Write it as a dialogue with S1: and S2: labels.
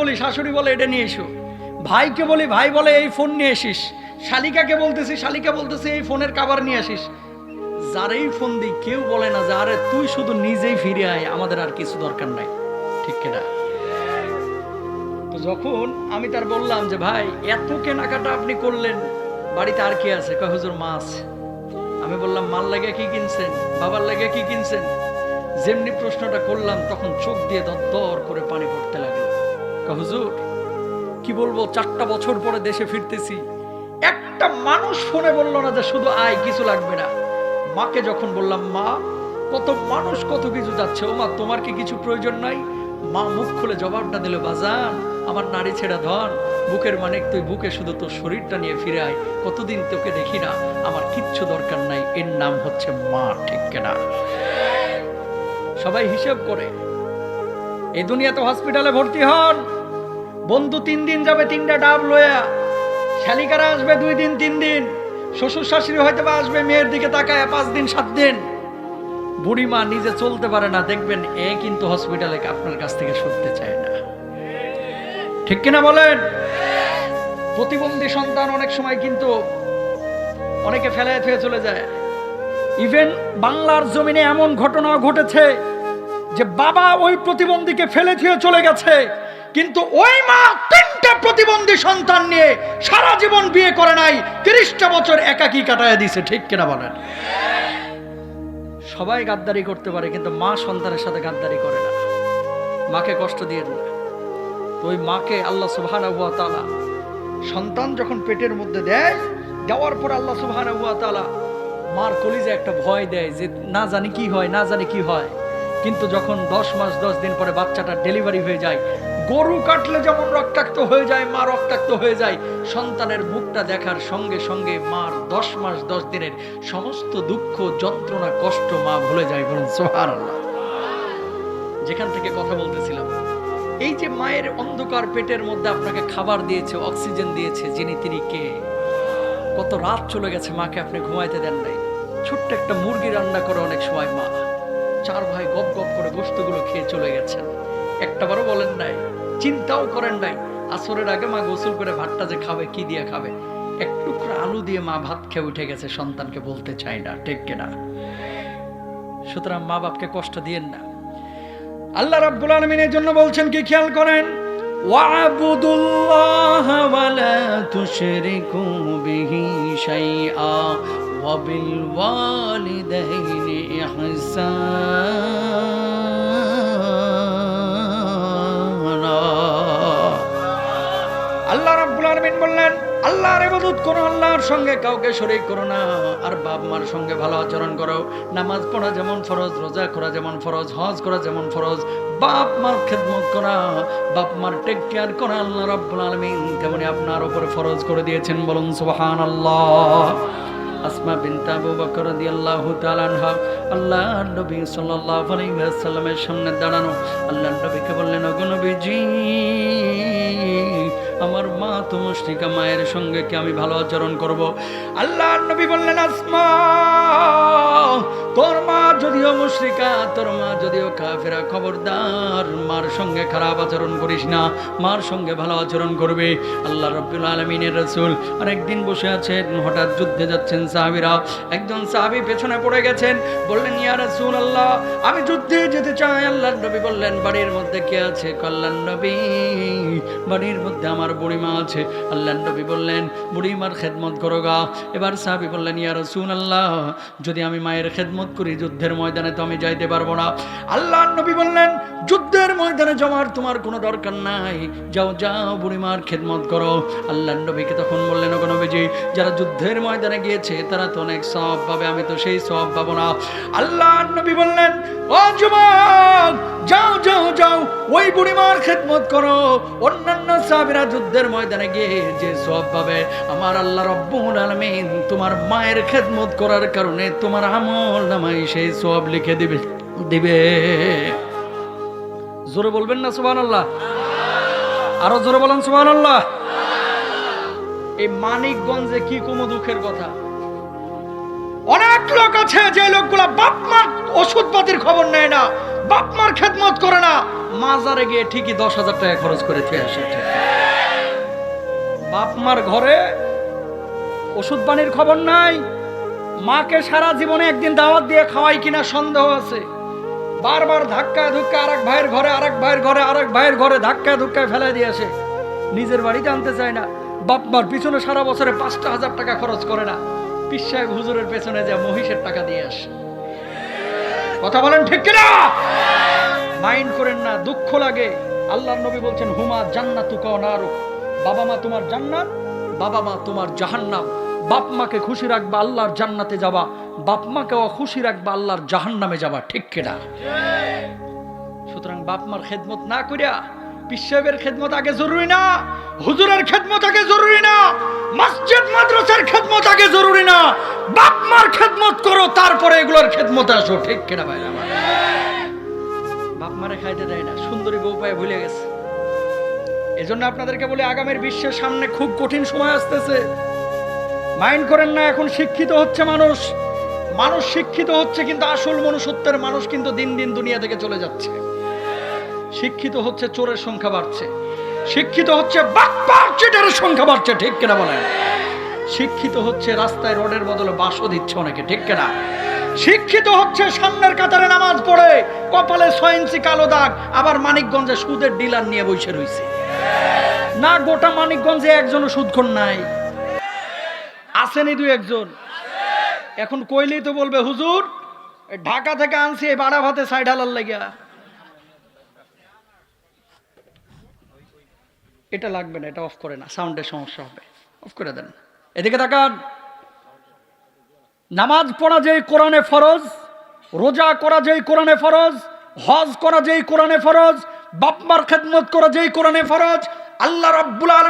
S1: বলি, শাশুড়ি বলে, এটা নিয়ে এসো। ভাইকে বলি, ভাই বলে, এই ফোন নিয়ে এসিস শালিকাকে বলতেছি, শালিকা বলতেছি, এই ফোনের কাবার নিয়ে আসিস। যারেই ফোন দিই, কেউ বলে না যে, আরে, তুই শুধু নিজেই ফিরে আয়, আমাদের আর কিছু দরকার নাই। ঠিক কিনা তো যখন আমি তার বললাম যে, ভাই, এত কেনাকাটা আপনি করলেন, বাড়িতে আর কি আছে? কয়, হুজুর মাছ আমি বললাম মাল লাগে কি কিনছেন? বাবার লাগে কি কিনছেন? যেমনি প্রশ্নটা করলাম, তখন চোখ দিয়ে দর করে পানি পড়তে লাগল। হুজুর, কি বলব, চারটা বছর পরে দেশে ফিরতেছি। একটা মানুষ ফোনে বলল না যে শুধু আয়, কিছু লাগবে না। মাকে যখন বললাম, মা, কত মানুষ, কত কিছু যাচ্ছে। ও মা তোমার কি কিছু প্রয়োজন নাই? মা মুখ খুলে জবাবটা দিল, বাজান, আমার নারী ছেড়া ধন। বুকের মানে তুই বুকে শুধু তোর শরীরটা নিয়ে ফিরে আয়। কতদিন তোকে দেখি না, আমার কিচ্ছু দরকার নাই। এর নাম হচ্ছে মা, ঠিক কেনা? সবাই হিসেব করে। এই দুনিয়াতে হসপিটালে ভর্তি হন। বন্ধু তিন দিন যাবে, তিনটা ডাব লয়া শালিকারা আসবে দুই দিন, তিন দিন। শ্বশুর শাশুড়ি হয়তো বা আসবে, মেয়ের দিকে তাকায় পাঁচ দিন, সাত দিন। বুড়িমা নিজে চলতে পারে না, দেখবেন এ কিন্তু হসপিটালে আপনার কাছ থেকে সরতে চায় না। ঠিক কিনা বলেন? প্রতিবন্ধী সন্তান অনেক সময় কিন্তু অনেকে ফেলায় থেকে চলে যায়। ইভেন বাংলার জমিনে এমন ঘটনা ঘটেছে। যে বাবা ওই প্রতিবন্ধীকে ফেলে থুয়ে চলে গেছে, কিন্তু ওই মা তিনটা প্রতিবন্ধী সন্তান নিয়ে সারা জীবন বিয়ে করে নাই, তিরিশটা বছর একাকি কাটায় দিছে, ঠিক কিনা বলেন? সবাই গাদ্দারি করতে পারে, কিন্তু মা সন্তানের সাথে গাদ্দারি করে না। মাকে কষ্ট দিয়ে না তো ওই মাকে আল্লাহ সুবহান তাআলা সন্তান যখন পেটের মধ্যে দেয়, দেওয়ার পর আল্লাহ সুবহান তাআলা মার কলিজে একটা ভয় দেয় যে না জানি কি হয়, না জানি কি হয়। কিন্তু যখন দশ মাস, দশ দিন পরে বাচ্চাটা ডেলিভারি হয়ে যায়, গরু কাটলে যেমন রক্তাক্ত হয়ে যায়, মা রক্তাক্ত হয়ে যায়, সন্তানের মুখটা দেখার সঙ্গে সঙ্গে মার দশ মাস, দশ দিনের সমস্ত দুঃখ, যন্ত্রণা, কষ্ট মা ভুলে যায় বলুন সোহার যেখান থেকে কথা বলতেছিলাম, এই যে মায়ের অন্ধকার পেটের মধ্যে আপনাকে খাবার দিয়েছে, অক্সিজেন দিয়েছে, যিনি তিনি কে? কত রাত চলে গেছে মাকে আপনি ঘুমাইতে দেন নাই। ছোট্ট একটা মুরগি রান্না করে অনেক সময় মা চার ভাই গপ গপ করে গোস্তগুলো খেয়ে চলে গেছেন। একটাবারও বলেন নাই, চিন্তাও করেন নাই, আসরের আগে মা গোসল করে ভাতটা যে খাবে, কি দিয়ে খাবে। এক টুকরো আলু দিয়ে মা ভাত খেয়ে উঠে গেছে, সন্তানকে বলতে চাই না ঠিক কিনা সুতরাং মা বাপকে কষ্ট দিয়েন না। আল্লাহ রাব্বুল আলামিনের জন্য বলছেন কি, খেয়াল করেন, ওয়াবুদুল্লাহ ওয়ালা তুশরিকু বিহি শাইআ। ওয়ালিদাইনি ইহসানা আল্লাহ রাব্বুল আলামিন বললেন, আল্লাহর ইবাদত করো, আল্লাহর সঙ্গে কাউকে শরীক করো না। আর বাপ মার সঙ্গে ভালো আচরণ করো। নামাজ পড়া যেমন ফরজ, রোজা করা যেমন ফরজ, হজ করা যেমন ফরজ, বাপ মার খেদমত করা, বাপ মার টেক কেয়ার করা আল্লাহ রাব্বুল আলামিন তেমনি আপনার উপরে ফরজ করে দিয়েছেন বলুন সুবহানাল্লাহ। আসমা বিনতাবু আবু বকর রাদিয়াল্লাহু তাআলা আনহা, আল্লাহর নবী সাল্লাল্লাহু আলাইহি ওয়াসাল্লামের সামনে দাঁড়ানো। আল্লাহর নবীকে বললেন, ওগো নবীজি, আমার মা তো মুশরিকা মায়ের সঙ্গে কি আমি ভালো আচরণ করব? আল্লাহর নবী বললেন, আসমা, তোর মা যদিও মুশরিকা, তোর মা যদিও কাফেরা, খবরদার, মার সঙ্গে খারাপ আচরণ করিস না, মার সঙ্গে ভালো আচরণ করবে। আল্লাহ রব্বুল আলমিনের রসুল আরেকদিন বসে আছেন, হঠাৎ যুদ্ধে যাচ্ছেন সাহাবিরা। একজন সাহাবি পেছনে পড়ে গেছেন, বললেন, ইয়া রসুল আল্লাহ আমি যুদ্ধে যেতে চাই। আল্লাহর নবী বললেন, বাড়ির মধ্যে কে আছে? কল্যাণ নবী, বাড়ির মধ্যে আমার বুড়িমা আছে। আল্লাহর নবী বললেন, বুড়িমার খেদমত করো গা। এবার সাহাবি বললেন, ইয়া রসুল আল্লাহ যদি আমি মায়ের খেদমত করি যুদ্ধের ময়দানে তো আমি যাইতে পারব না। আল্লাহ নবী বললেন, যুদ্ধের ময়দানে জমার তোমার কোনো দরকার নাই। যাও যাও, বুড়িমার খেদমত করো। আল্লাহর নবীকে তখন বললেন, ওগো নবীজি, যারা যুদ্ধের ময়দানে গিয়েছে, তারা তো অনেক সব পাবে, আমি তো সেই সব পাবো না। আল্লাহর নবী বললেন, ও যুবক, যাও যাও যাও, ওই বুড়িমার খেদমত করো। অন্যান্য সাহাবীরা যুদ্ধের ময়দানে গিয়ে যে সব পাবে, আমার আল্লাহ রব্বুল আলামিন তোমার মায়ের খেদমত করার কারণে তোমার আমল নামাই সেই সব লিখে দিবে দিবে। জোরে বলবেন না, সুবহানাল্লাহ? আরও জোরে বলেন, সুবহানাল্লাহ? এই মানিকগঞ্জে কি কুমু দুঃখের কথা? অনেক লোক আছে যে লোকগুলা বাপ মার ওষুধপাতির খবর নেয় না, বাপ মার খেদমত করে না। মাজারে গিয়ে ঠিকই দশ হাজার টাকা খরচ করে ফিরে আসে। বাপ মার ঘরে ওষুধ পানির খবর নাই। মাকে সারা জীবনে একদিন দাওয়াত দিয়ে খাওয়াই কিনা সন্দেহ আছে। বারবার ধাক্কা ধুক্কা আরেক ভাইয়ের ঘরে, আরেক ভাইয়ের ঘরে, আরেক ভাইয়ের ঘরে ধাক্কা ধুক্কায় ফেলাই দিয়ে আসে। নিজের বাড়িতে আনতে চায় না। বাপ মার পিছনে সারা বছরে পাঁচটা হাজার টাকা খরচ করে না। পিস সাহেব হুজুরের পেছনে যা মহিষের টাকা দিয়ে আসে। কথা বলেন ঠিক কিনা? মাইন্ড করেন না, দুঃখ লাগে। আল্লাহর নবী বলছেন, হুমা জান্নাতু কানারু বাবা মা তোমার জান্নাত, বাবা মা তোমার জাহান্নাম। বাপ মাকে খুশি রাখবা, আল্লাহর জান্নাতে যাবা। বাপ মাকে খুশি রাখবা, আল্লাহর জাহান্নামে যাবা, ঠিক কিনা সুতরাং বাপ মার খেদমত না করিয়া পিসাবের খেদমত আগে জরুরি না, হুজুরের খেদমত আগে জরুরি না, মসজিদ মাদ্রাসার খেদমত আগে জরুরি না। বাপ মার খেদমত করো, তারপরে এগুলোর খেদমত আসো, ঠিক কিনা ভাই আমার বাপ মারে খাইতে দেয় না, সুন্দরী বউ পায়ে ভুলে গেছে। এজন্য আপনাদেরকে বলি, আগামীর বিশ্বের সামনে খুব কঠিন সময় আসতেছে। মাইন্ড করেন না, এখন শিক্ষিত হচ্ছে মানুষ। মানুষ শিক্ষিত হচ্ছে কিন্তু আসল মনুষ্যত্বের মানুষ কিন্তু দিন দিন দুনিয়া থেকে চলে যাচ্ছে। শিক্ষিত হচ্ছে চোরের সংখ্যা বাড়ছে। শিক্ষিত হচ্ছে চিটারের সংখ্যা বাড়ছে, ঠিক কিনা বলেন? শিক্ষিত হচ্ছে রাস্তায় রোডের বদলে বাসও দিচ্ছে অনেকে, ঠিক কিনা? শিক্ষিত হচ্ছে সামনের কাতারে নামাজ পড়ে, কপালে ছয় ইঞ্চি কালো দাগ, আবার মানিকগঞ্জে সুদের ডিলার নিয়ে বসে রয়েছে। না, গোটা মানিকগঞ্জে একজনও সুদক্ষণ নাই। আসেনি দুই একজন। এখন কইলেই তো বলবে, হুজুর, ঢাকা থেকে আনছি, এই বাড়া ভাতে সাইড হালার লাগিয়া এটা লাগবে না, এটা অফ করে না সাউন্ডের সমস্যা হবে। অফ করে দেন। এদিকে তাকান। নামাজ পড়া যেই কোরআনে ফরজ, রোজা করা যেই কোরআনে ফরজ, হজ করা যেই কোরআনে ফরজ বাপমার খেদমত করা যেই কোরআনে ফরজ আল্লাহ রাব্বুল আলামিন